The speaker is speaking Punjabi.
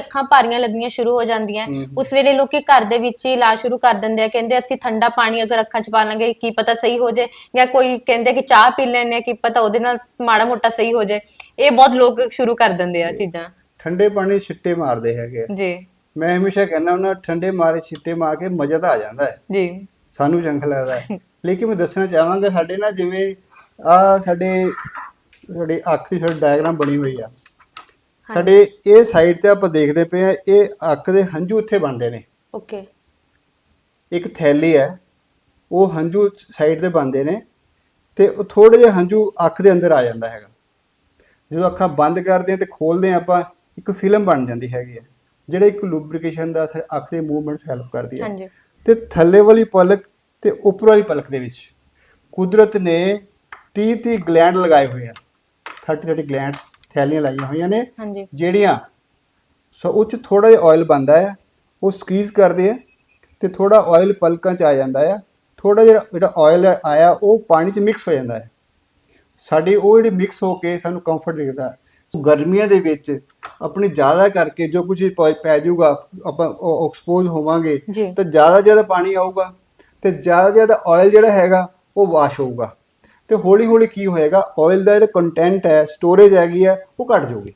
ਅੱਖਾਂ ਭਾਰੀਆਂ ਲੱਗਣੀਆਂ ਸ਼ੁਰੂ ਹੋ ਜਾਂਦੀਆਂ। ਉਸ ਵੇਲੇ ਲੋਕੀ ਘਰ ਦੇ ਵਿੱਚ ਹੀ ਇਲਾਜ ਸ਼ੁਰੂ ਕਰ ਦਿੰਦੇ ਆ। ਕਹਿੰਦੇ ਅਸੀਂ ਠੰਡਾ ਪਾਣੀ ਅਗਰ ਅੱਖਾਂ 'ਚ ਪਾ ਲਾਂਗੇ ਕੀ ਪਤਾ ਸਹੀ ਹੋ ਜਾਏ ਜਾਂ ਕੋਈ ਕਹਿੰਦੇ ਕਿ ਚਾਹ ਪੀ ਲੈਣੇ ਕੀ ਪਤਾ ਉਹਦੇ ਨਾਲ ਮਾੜਾ ਮੋਟਾ ਸਹੀ ਹੋ ਜਾਏ ਇਹ ਬਹੁਤ ਲੋਕ ਸ਼ੁਰੂ ਕਰ ਦਿੰਦੇ ਆ ਚੀਜ਼ਾਂ। ਠੰਡੇ ਪਾਣੀ ਛਿੱਟੇ ਮਾਰਦੇ ਹੈਗੇ ਆ। ਜੀ। ਮੈਂ ਹਮੇਸ਼ਾ ਕਹਿੰਦਾ ਉਹਨਾਂ ਠੰਡੇ ਮਾਰੇ ਛਿੱਟੇ ਮਾਰ ਕੇ ਮਜ਼ਾ ਤਾਂ ਆ ਜਾਂਦਾ ਹੈ। ਜੀ। ਸਾਨੂੰ ਚੰਗਾ ਲੱਗਦਾ ਹੈ। ਲੇਕਿਨ ਮੈਂ ਦੱਸਣਾ ਚਾਹਾਂਗਾ ਸਾਡੇ ਨਾਲ ਜਿਵੇਂ ਆ ਸਾਡੇ ਸਾਡੀ ਅੱਖ ਦੀ ਸਾਡੀ ਡਾਇਗਰਾਮ ਬਣੀ ਹੋਈ ਆ। ਸਾਡੇ ਇਹ ਸਾਈਡ ਤੇ ਆਪਾਂ ਦੇਖਦੇ ਪਏ ਆ ਇਹ ਅੱਖ ਦੇ ਹੰਝੂ ਇੱਥੇ ਬਣਦੇ ਨੇ। ਓਕੇ। ਇੱਕ ਥੈਲੀ ਹੈ ਉਹ ਹੰਝੂ ਸਾਈਡ ਤੇ ਬਣਦੇ ਨੇ ਤੇ ਉਹ ਥੋੜੇ ਜਿਹੇ ਹੰਝੂ ਅੱਖ ਦੇ ਅੰਦਰ ਆ ਜਾਂਦਾ ਹੈਗਾ। ਜਦੋਂ ਅੱਖਾਂ ਬੰਦ ਕਰਦੇ ਆ ਤੇ ਖੋਲਦੇ ਆ ਆਪਾਂ ਇੱਕ ਫਿਲਮ ਬਣ ਜਾਂਦੀ ਹੈਗੀ ਹੈ ਜਿਹੜਾ ਇੱਕ ਲੂਬਰੀਕੇਸ਼ਨ ਦਾ ਅੱਖ ਦੇ ਮੂਵਮੈਂਟਸ ਹੈਲਪ ਕਰਦੀ ਹੈ। ਹਾਂਜੀ। ਤੇ ਥੱਲੇ ਵਾਲੀ ਪਲਕ ਤੇ ਉੱਪਰ ਵਾਲੀ ਪਲਕ ਦੇ ਵਿੱਚ ਕੁਦਰਤ ਨੇ 30 30 ਗਲੈਂਡ ਲਗਾਏ ਹੋਏ ਆ। 30 30 ਗਲੈਂਡ ਥੈਲੀਆਂ ਲਾਈਆਂ ਹੋਈਆਂ ਨੇ। ਹਾਂਜੀ। ਜਿਹੜੀਆਂ ਸੋ ਉਹ 'ਚ ਥੋੜਾ ਜਿਹਾ ਆਇਲ ਬੰਦਾ ਹੈ ਉਹ ਸਕਵੀਜ਼ ਕਰਦੇ ਆ ਤੇ ਥੋੜਾ ਆਇਲ ਪਲਕਾਂ 'ਚ ਆ ਜਾਂਦਾ ਆ। ਥੋੜਾ ਜਿਹਾ ਜਿਹੜਾ ਆਇਲ ਆਇਆ ਉਹ ਪਾਣੀ 'ਚ ਮਿਕਸ ਹੋ ਜਾਂਦਾ ਹੈ ਸਾਡੀ ਉਹ ਜਿਹੜੀ ਮਿਕਸ ਹੋ ਕੇ ਸਾਨੂੰ ਕੰਫਰਟ ਦਿਖਦਾ ਹੈ। ਸੋ ਗਰਮੀਆਂ ਦੇ ਵਿੱਚ ਆਪਣੀ ਜ਼ਿਆਦਾ ਕਰਕੇ ਜੋ ਕੁਝ ਪੈ ਜਾਊਗਾ ਆਪਾਂ ਐਕਸਪੋਜ਼ ਹੋਵਾਂਗੇ ਤਾਂ ਜ਼ਿਆਦਾ ਜ਼ਿਆਦਾ ਪਾਣੀ ਆਊਗਾ ਤੇ ਜ਼ਿਆਦਾ ਜ਼ਿਆਦਾ ਆਇਲ ਜਿਹੜਾ ਹੈਗਾ ਉਹ ਵਾਸ਼ ਹੋਊਗਾ। ਤੇ ਹੌਲੀ ਹੌਲੀ ਕੀ ਹੋਏਗਾ? ਆਇਲ ਦਾ ਜਿਹੜਾ ਕੰਟੈਂਟ ਹੈ ਸਟੋਰੇਜ ਹੈਗੀ ਹੈ, ਉਹ ਘਟ ਜਾਊਗੀ।